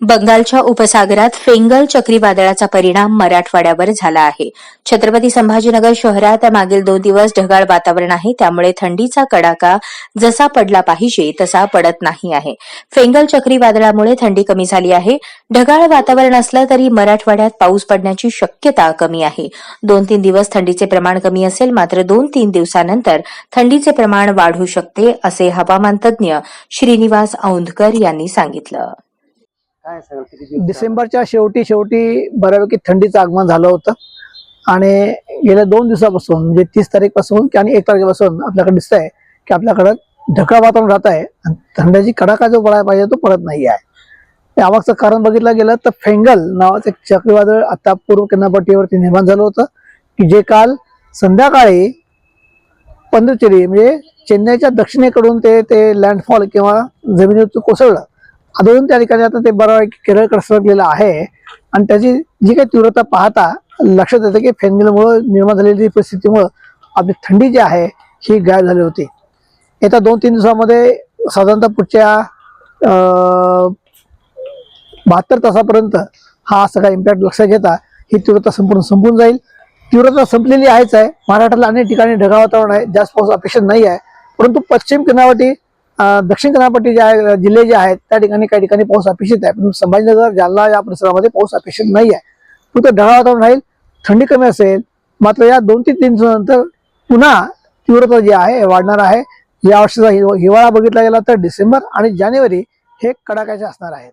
बंगालच्या उपसागरात फेंगल चक्रीवादळाचा परिणाम मराठवाड्यावर झाला आहे. छत्रपती संभाजीनगर शहरात मागील दोन दिवस ढगाळ वातावरण आहे. त्यामुळे थंडीचा कडाका जसा पडला पाहिजे तसा पडत नाही आहे. फेंगल चक्रीवादळामुळे थंडी कमी झाली आहे. ढगाळ वातावरण असलं तरी मराठवाड्यात पाऊस पडण्याची शक्यता कमी आहे. दोन तीन दिवस थंडीचे प्रमाण कमी असेल मात्र दोन तीन दिवसानंतर थंडीचे प्रमाण वाढू शकते असे हवामान तज्ज्ञ श्रीनिवास औंधकर यांनी सांगितलं. काय सांगाल किती दिवस डिसेंबरच्या शेवटी शेवटी बऱ्यापैकी थंडीचं आगमन झालं होतं. आणि गेल्या दोन दिवसापासून म्हणजे तीस तारीखपासून की आणि एक तारखेपासून आपल्याकडे दिसत आहे की आपल्याकडं ढकळ वातावरण राहत आहे आणि थंड्याची कडाका जो पडायला पाहिजे तो पडत नाही आहे. यामागचं कारण बघितलं गेलं तर फेंगल नावाचं एक चक्रीवादळ आता पूर्व किनारपट्टीवरती निर्माण झालं होतं की जे काल संध्याकाळी पंदुचेरी म्हणजे चेन्नईच्या दक्षिणेकडून ते ते लँडफॉल किंवा जमिनीवर कोसळलं. आदळून त्या ठिकाणी आता ते बऱ्यापैकी केरळकडे सरकलेलं आहे. आणि त्याची जी काही तीव्रता पाहता लक्षात येतं की फेंगलमुळं निर्माण झालेली परिस्थितीमुळं आपली थंडी जी आहे ही गायब झाली होती. येत्या दोन तीन दिवसामध्ये साधारणतः पुढच्या बहात्तर तासापर्यंत हा सगळा इम्पॅक्ट लक्षात घेता ही तीव्रता संपूर्ण संपून जाईल. तीव्रता संपलेली आहेच आहे. महाराष्ट्राला अनेक ठिकाणी ढगाळ वातावरण आहे. जास्त पाऊस अपेक्षित नाही आहे. परंतु पश्चिम किनारपट्टी दक्षिण किनारपट्टी जे आहे जिल्हे जे आहेत त्या ठिकाणी काही ठिकाणी पाऊस अपेक्षित आहे. पण संभाजीनगर जालना या परिसरामध्ये पाऊस अपेक्षित नाही आहे. फक्त ढगाळ वातावरण राहील थंडी कमी असेल मात्र या दोन ते तीन दिवसानंतर पुन्हा तीव्रता जी आहे वाढणार आहे. या वर्षाचा हिवाळा बघितला गेला तर डिसेंबर आणि जानेवारी हे कडाक्याचे असणार आहेत.